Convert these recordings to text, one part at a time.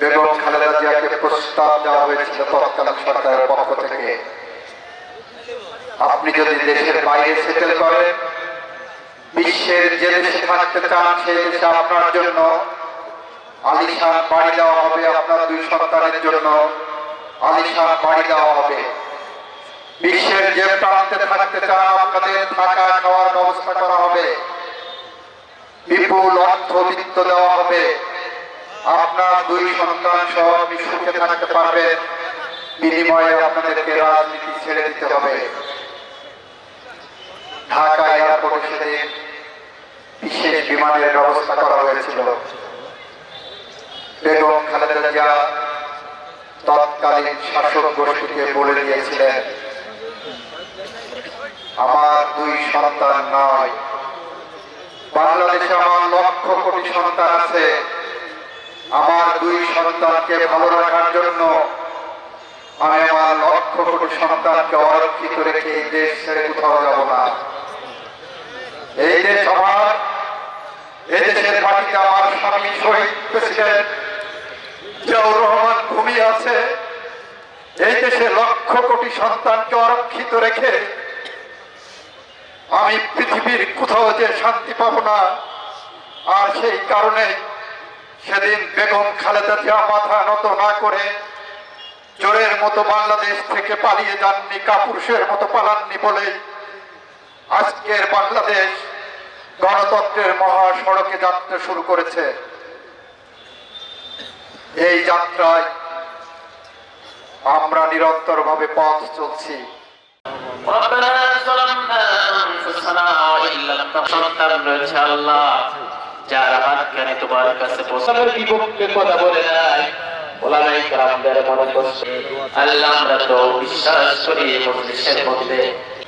বেগম খালেদা জিয়াকে প্রস্তাব দেওয়া হয়েছিল তৎকালীন সরকারের পক্ষ থেকে। আপনি যদি দেশের বাইরে সেটেল করেন, বিশ্বের যে দেশে থাকতে চান, সেই দেশে আপনার জন্য আলিশান বাড়ি দেওয়া হবে আপনার দুই সন্তানের জন্য। আলিশান বাড়ি দেওয়া হবে। বিশ্বের যে প্রান্তে থাকতে চান, আপনাদের থাকা খাওয়ার ব্যবস্থা করা হবে। বিপুল অর্থবিত্ত দেওয়া হবে। আপনার দুই সন্তান সহ সুখে থাকতে পারবেন। বিনিময়ে আপনাদেরকে রাজনীতি ছেড়ে দিতে হবে। ঢাকা এয়ারপোর্টে সেদিন বিশেষ বিমানের ব্যবস্থা করা হয়েছিল। বেগম খালেদা জিয়া তৎকালীন শাসক গোষ্ঠীকে বলে দিয়েছিলেন, আমার দুই সন্তান নয়। বাংলাদেশে আমার লক্ষ কোটি সন্তান আছে। আমার দুই সন্তানকে ভালো রাখার জন্য আমি আমার লক্ষ কোটি সন্তানকে অরক্ষিত রেখে এই দেশ ছেড়ে কোথাও যাব না। এই দেশ আমার, এই দেশের মাটিতে আমার স্বামী শহীদ প্রেসিডেন্ট জিয়াউর রহমান ভূমি আছে। এই দেশে লক্ষ কোটি সন্তানকে অরক্ষিত রেখে আমি পৃথিবীর কোথাও যে শান্তি পাবো না, আর সেই কারণে সেদিন বেগম খালেদা জিয়া মাথা নত না করে জোরের মতো বাংলাদেশ থেকে পালিয়ে যাননি, কাপুরুষের মতো পালাননি বলে আজকের বাংলাদেশ গণতন্ত্রের মহাসড়কে যাত্রা শুরু করেছে। এই যাত্রায় আমরা নিরন্তর ভাবে পথ চলছি। সন্তান রয়েছে আল্লাহ। যার তোমার কাছে পৌঁছানোর বিপক্ষে কথা বলে নাই। ওলামাই কালামদের মনে করছে আল্লাহ আমরা তো বিশ্বাস করি মজলিসের মধ্যে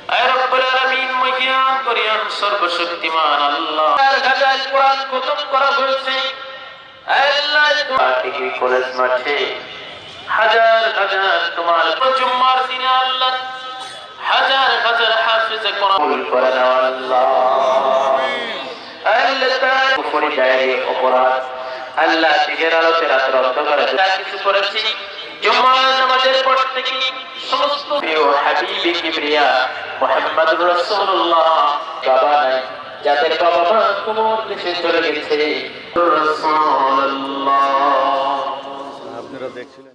আয় রব্বুল আলামিন মহিয়ান করিয়ান সর্বশক্তিমান আল্লাহ। কোরআন খতম করা হয়েছে। আয় আল্লাহ তোমার ডিগ্রি কলেজ মাঠে। হাজার হাজার তোমার জুম্মার দিনে আল্লাহ। হাজার হাজার হাফিজে কোরআন করে আল্লাহ। কুফরি ডায়রি অপরাধ। আল্লাহ দিনের আলোতে রাতের অন্ধকারে যা কিছু করেছি। জুম্মার নামাজের পর থেকে সমস্ত প্রিয় হাবিবি কিবরিয়া মুহাম্মদুর রাসূলুল্লাহ বাবা নাই। যাদের বাবা মা কোমর দেশে চলে গেছে। রাসূলুল্লাহ। আপনারা দেখছিলেন।